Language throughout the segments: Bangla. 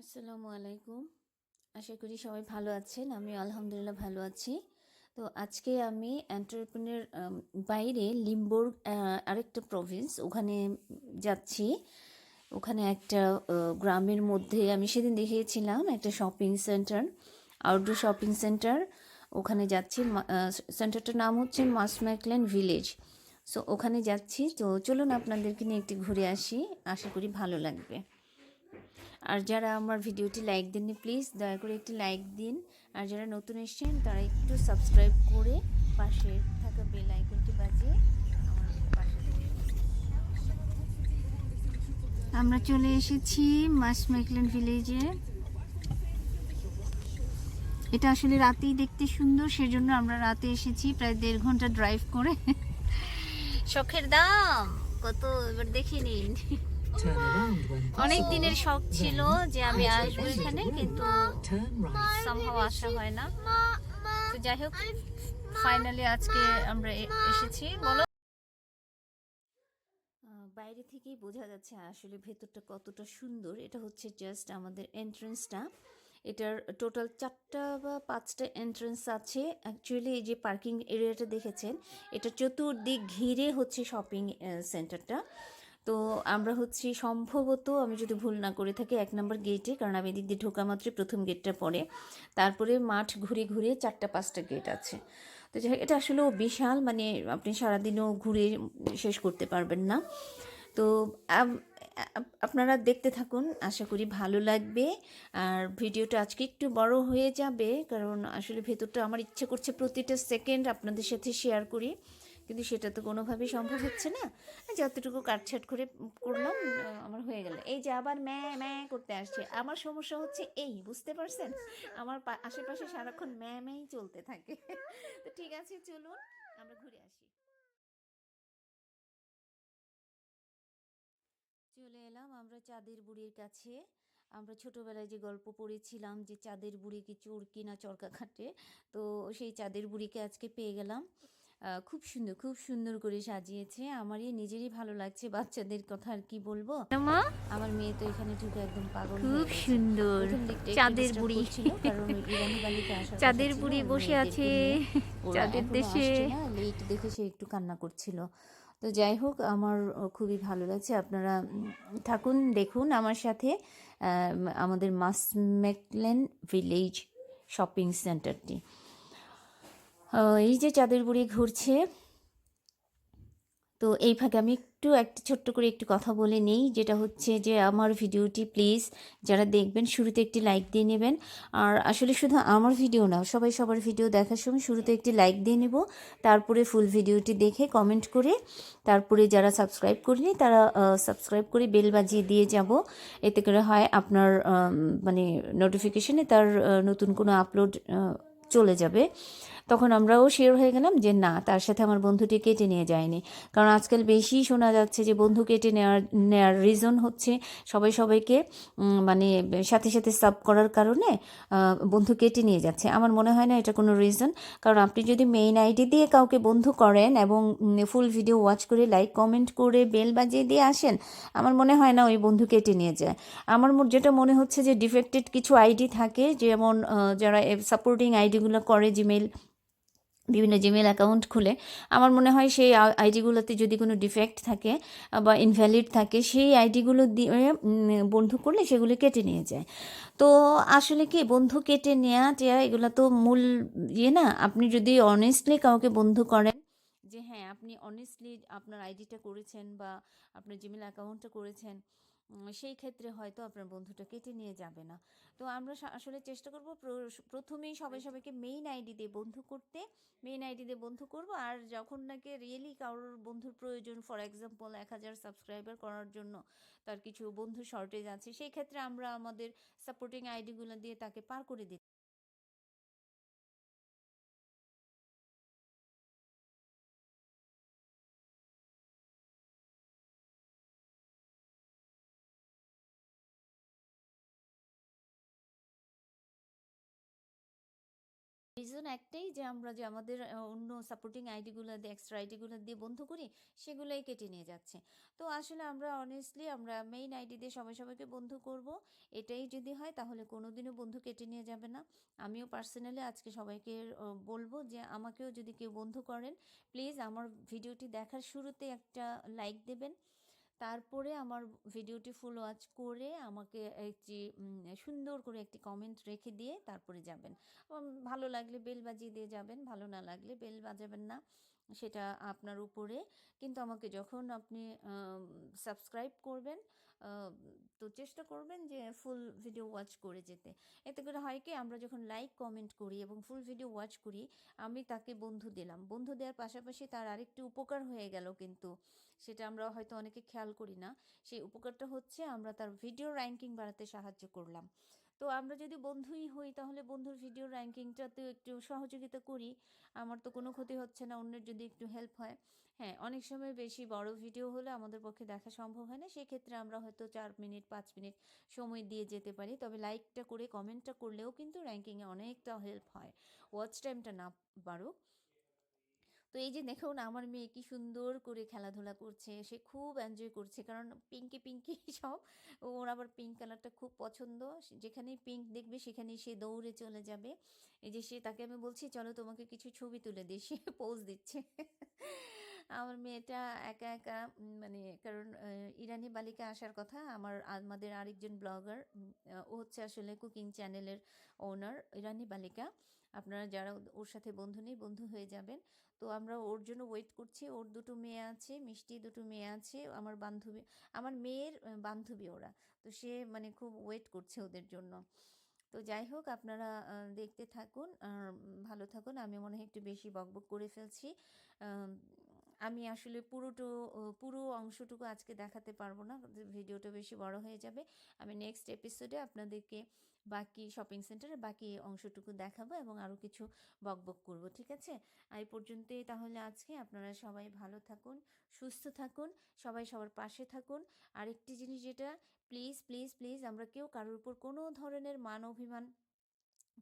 আসসালামু আলাইকুম। আশা করি সবাই ভালো আছেন আমি আলহামদুলিল্লাহ ভালো আছি। তো আজকে আমি এন্টারপ্রেনের বাইরে লিম্বোর্গ আরেকটা প্রভিন্স ওখানে যাচ্ছি। ওখানে একটা গ্রামের মধ্যে আমি সেদিন দেখিয়েছিলাম একটা shopping centre outdoor shopping centre ওখানে যাচ্ছি। সেন্টারটার নাম হচ্ছে মাসম্যাকল্যান্ড ভিলেজ সো ওখানে যাচ্ছি। তো চলুন আপনাদেরকে নিয়ে একটি ঘুরে আসি। আশা করি ভালো লাগবে। আর যারা আমার ভিডিওটি লাইক দেননি, প্লিজ দয়া করে একটি লাইক দিন। আর যারা নতুন এসেছেন, তারা একটু সাবস্ক্রাইব করে পাশে থাকা বেল আইকনটি বাজিয়ে আমার চলে এসেছি মাস মেকলেন ভিলেজে। এটা আসলে রাতেই দেখতে সুন্দর, সেজন্য আমরা রাতে এসেছি প্রায় দেড় ঘণ্টা ড্রাইভ করে। শখের দাম কত? এবার দেখে নিন। অনেক দিনের শখ ছিল যে আমি আসব এখানে কিন্তু সম্ভব আসা হয় না। তো যাই হোক ফাইনালি আজকে আমরা এসেছি। বলো। বাইরে থেকেই বোঝা যাচ্ছে আসলে ভেতরটা কতটা সুন্দর। এটা হচ্ছে জাস্ট আমাদের এন্ট্রেন্সটা এটার টোটাল চারটা বা পাঁচটা এন্ট্রেন্স আছে। অ্যাকচুয়ালি এই যে পার্কিং এরিয়াটা দেখেছেন এটা চতুর্দিক ঘিরে হচ্ছে শপিং সেন্টারটা তো আমরা হচ্ছে সম্ভবত, আমি যদি ভুল না করে থাকি, এক নম্বর গেটে কারণ আমি এদিক দিয়ে ঢোকা মাত্রই প্রথম গেটটা পড়ে। তারপরে মাঠ ঘুরে ঘুরে চারটা, পাঁচটা গেট আছে। তো এটা আসলেও বিশাল মানে আপনি সারাদিনও ঘুরে শেষ করতে পারবেন না। তো আপনারা দেখতে থাকুন, আশা করি ভালো লাগবে। আর ভিডিওটা আজকে একটু বড় হয়ে যাবে, কারণ আসলে ভেতরটা আমার ইচ্ছে করছে প্রতিটা সেকেন্ড আপনাদের সাথে শেয়ার করি। কিন্তু সেটা তো কোনোভাবেই সম্ভব হচ্ছে না। যতটুকু কাটছাট করে করলাম আমার হয়ে গেল। এই যে আবার ম্যা ম্যা করতে আসছে। আমার সমস্যা হচ্ছে এই, বুঝতে পারছেন? আমার আশেপাশে সারাক্ষণ ম্যা, ম্যাই চলতে থাকে। তো ঠিক আছে, চলুন, আমরা ঘুরে আসি। চলে এলাম আমরা চাঁদের বুড়ির কাছে। আমরা ছোটবেলায় যে গল্প পড়েছিলাম যে চাঁদের বুড়ি কি চোর কিনা চরকা খাটে, তো সেই চাঁদের বুড়িকে আজকে পেয়ে গেলাম। খুব সুন্দর খুব সুন্দর করে সাজিয়েছে। আমারই নিজেরই ভালো লাগছে বাচ্চাদের কথা আর কি বলব। মা? আমার মেয়ে তো এখানে ঢুকে একদম পাগল খুব সুন্দর। চাঁদের বুড়ি। চাঁদের বুড়ি বসে আছে। চাঁদের দেশে। লেট দেখে সে একটু কান্না করছিল। তো যাই হোক আমার খুবই ভালো লাগছে। আপনারা থাকুন দেখুন আমার সাথে আমাদের মাসমেকলেন ভিলেজ শপিং সেন্টারটি। এই যে চাঁদের বুড়ি ঘুরছে, তো এই ফাঁকে আমি একটু একটা ছোট্ট করে একটু কথা বলে নেই, যেটা হচ্ছে যে আমার ভিডিওটি প্লিজ যারা দেখবেন শুরুতে একটি লাইক দিয়ে নেবেন। আর আসলে শুধু আমার ভিডিও না, সবাই সবার ভিডিও দেখার সময় শুরুতে একটি লাইক দিয়ে নেব, তারপরে ফুল ভিডিওটি দেখে কমেন্ট করে, তারপরে যারা সাবস্ক্রাইব করিনি তারা সাবস্ক্রাইব করে বেল বাজিয়ে দিয়ে যাব। এতে করে হয় আপনার মানে নোটিফিকেশনে তার নতুন কোনো আপলোড চলে যাবে। তখন আমরাও শেয়ার হয়ে গেলাম যে না, তার সাথে আমার বন্ধুটি কেটে নিয়ে যায়নি। কারণ আজকাল বেশি শোনা যাচ্ছে যে বন্ধু কেটে নেওয়ার নেওয়ার রিজন হচ্ছে সবাই সবাইকে মানে সাথে সাথে সাব করার কারণে বন্ধু কেটে নিয়ে যাচ্ছে। আমার মনে হয় না এটা কোনো রিজন কারণ আপনি যদি মেইন আইডি দিয়ে কাউকে বন্ধু করেন এবং ফুল ভিডিও ওয়াচ করে লাইক কমেন্ট করে বেল বাজিয়ে দিয়ে আসেন, আমার মনে হয় না ওই বন্ধু কেটে নিয়ে যায়। আমার যেটা মনে হচ্ছে যে ডিফেক্টেড কিছু আইডি থাকে, যেমন যারা সাপোর্টিং আইডিগুলো করে জিমেল বিভিন্ন জিমেল অ্যাকাউন্ট খুলে, আমার মনে হয় সেই আইডিগুলোতে যদি কোনো ডিফেক্ট থাকে, বা ইনভ্যালিড থাকে, সেই আইডিগুলো দিয়ে বন্ধু করলে সেগুলো কেটে নিয়ে যায়। তো আসলে কি, বন্ধু কেটে নেওয়া টেয়া, এগুলো তো মূল ইয়ে না? আপনি যদি অনেস্টলি কাউকে বন্ধু করেন, যে হ্যাঁ আপনি অনেস্টলি আপনার আইডিটা করেছেন বা আপনার জিমেল অ্যাকাউন্টটা করেছেন সেই ক্ষেত্রে হয়তো আপনার বন্ধুটা কেটে নিয়ে যাবে না। তো আমরা আসলে চেষ্টা করব প্রথমেই সবাই সবাইকে মেইন আইডি দিয়ে বন্ধু করতে। মেইন আইডি দিয়ে বন্ধু করব। আর যখন নাকি রিয়েলি কারোর বন্ধুর প্রয়োজন ফর এক্সাম্পল এক হাজার সাবস্ক্রাইবার করার জন্য তার কিছু বন্ধু শর্টেজ আছে সেই ক্ষেত্রে আমরা আমাদের সাপোর্টিং আইডিগুলো দিয়ে তাকে পার করে দিই রিজন একটাই যে আমরা যে আমাদের অন্য সাপোর্টিং আইডিগুলো দিয়ে এক্সট্রা আইডিগুলো দিয়ে বন্ধ করি, সেগুলোই কেটে নিয়ে যাচ্ছে। তো আসলে আমরা অনেস্টলি আমরা মেইন আইডি দিয়ে সবাই সবাইকে বন্ধু করব। এটাই যদি হয় তাহলে কোনোদিনও বন্ধু কেটে নিয়ে যাবে না। আমিও পার্সোনালি আজকে সবাইকে বলব যে আমাকেও যদি কেউ বন্ধু করেন প্লিজ আমার ভিডিওটি দেখার শুরুতে একটা লাইক দেবেন। তারপরে আমার ভিডিওটি ফুল ওয়াচ করে আমাকে একটি সুন্দর করে একটি কমেন্ট রেখে দিয়ে তারপরে যাবেন। ভালো লাগলে বেল বাজিয়ে দিয়ে যাবেন, ভালো না লাগলে বেল বাজাবেন না, সেটা আপনার উপরে। কিন্তু আমাকে যখন আপনি সাবস্ক্রাইব করবেন তো চেষ্টা করবেন যে ফুল ভিডিও ওয়াচ করে যেতে। এতে করে হয় কি, আমরা যখন লাইক কমেন্ট করি এবং ফুল ভিডিও ওয়াচ করি, আমি তাকে বন্ধু দিলাম। বন্ধু দেওয়ার পাশাপাশি তার আরেকটি উপকার হয়ে গেল কিন্তু, সেটা আমরা হয়তো অনেকে খেয়াল করি না। সেই উপকারটা হচ্ছে আমরা তার ভিডিও র্যাঙ্কিং বাড়াতে সাহায্য করলাম। তো আমরা যদি বন্ধুই হই, তাহলে বন্ধুর ভিডিও র্যাঙ্কিংটাতেও একটু সহযোগিতা করি। আমার তো কোনো ক্ষতি হচ্ছে না, অন্যের যদি একটু হেল্প হয়। হ্যাঁ অনেক সময় বেশি বড় ভিডিও হলে আমাদের পক্ষে দেখা সম্ভব হয় না, সেক্ষেত্রে আমরা হয়তো চার মিনিট, পাঁচ মিনিট সময় দিয়ে যেতে পারি। তবে লাইকটা করে কমেন্টটা করলেও কিন্তু র্যাঙ্কিংয়ে অনেকটা হেল্প হয়। ওয়াচ টাইমটা না বাড়ুক। তো এই যে দেখুন আমার মেয়ে কি সুন্দর করে খেলাধুলা করছে, সে খুব এনজয় করছে। কারণ পিঙ্কি পিঙ্কি সব, ওর আবার পিঙ্ক কালারটা খুব পছন্দ। যেখানেই পিঙ্ক দেখবে, সেখানেই সে দৌড়ে চলে যাবে। এই যে সে তাকে আমি বলছি, চলো তোমাকে কিছু ছবি তুলে দিই। সে পোজ দিচ্ছে। আমার মেয়েটা একা একা মানে কারণ ইরানি বালিকা আসার কথা। আমার আমাদের আরেকজন ব্লগার ও হচ্ছে আসলে কুকিং চ্যানেলের ওনার ইরানি বালিকা। আপনারা যারা ওর সাথে বন্ধু নেই, বন্ধু হয়ে যাবেন। তো আমরা ওর জন্য ওয়েট করছি। ওর দুটো মেয়ে আছে, মিষ্টি দুটো মেয়ে আছে, আমার বান্ধবী, আমার মেয়ের বান্ধবী ওরা। তো সে মানে খুব ওয়েট করছে ওদের জন্য। তো যাই হোক, আপনারা দেখতে থাকুন। ভালো থাকুন। আমি মনে হয় একটু বেশি বকবক করে ফেলছি। আম, আসলে পুরোটো পুরো অংশটুকু আজকে দেখাতে পারব না। ভিডিওটা বেশি বড় হয়ে যাবে। আমি নেক্সট এপিসোডে আপনাদেরকে বাকি শপিং সেন্টারের বাকি অংশটুকু দেখাবো এবং আরও কিছু বকবক করব ঠিক আছে? এই পর্যন্তই তাহলে আজকে। আপনারা সবাই ভালো থাকুন সুস্থ থাকুন সবাই সবার পাশে থাকুন। আরেকটি জিনিস যেটা প্লিজ প্লিজ প্লিজ আমরা কেউ কারোর উপর কোনো ধরনের মান অভিমান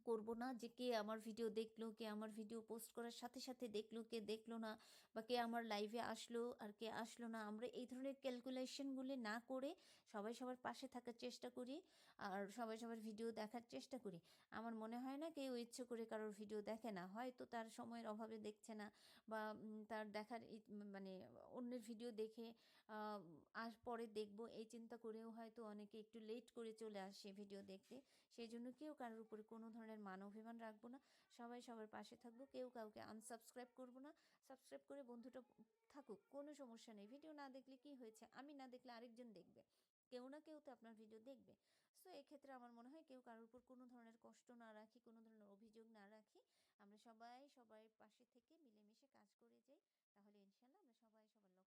করব না যে কে আমার ভিডিও দেখল, কে আমার ভিডিও পোস্ট করার সাথে সাথে দেখল, কে দেখল না বা কে আমার লাইভে আসলো আর কে আসলো না। আমরা এই ধরনের ক্যালকুলেশনগুলি না করে সবাই সবার পাশে থাকার চেষ্টা করি আর সবাই সবার ভিডিও দেখার চেষ্টা করি। আমার মনে হয় না কেউ ইচ্ছে করে কারোর ভিডিও দেখে না, হয়তো তার সময়ের অভাবে দেখছে না বা তার দেখার মানে অন্যের ভিডিও দেখে আর পরে দেখব। এই চিন্তা করেও হয়তো অনেকে একটু লেট করে চলে আসে ভিডিও দেখতে। সেই জন্য কেউ কারোর উপরে কোনো ধরনের মান অভিমান রাখব না। সবাই সবার পাশে থাকব, কেউ কাউকে আনসাবস্ক্রাইব করব না। সাবস্ক্রাইব করে বন্ধুটা থাকুক, কোনো সমস্যা নেই। ভিডিও না দেখলে কি হয়েছে, আমি না দেখলে আরেকজন দেখবে। কেউ না কেউ তো আপনার ভিডিও দেখবে। সো এক্ষেত্রে আমার মনে হয় কেউ কারোর উপর কোনো ধরনের কষ্ট না রাখি, কোনো ধরনের অভিযোগ না রাখি। আমরা সবাই সবাই পাশে থেকে মিলেমিশে কাজ করে যাই। তাহলে ইনশাল্লাহ আমরা সবাই সবার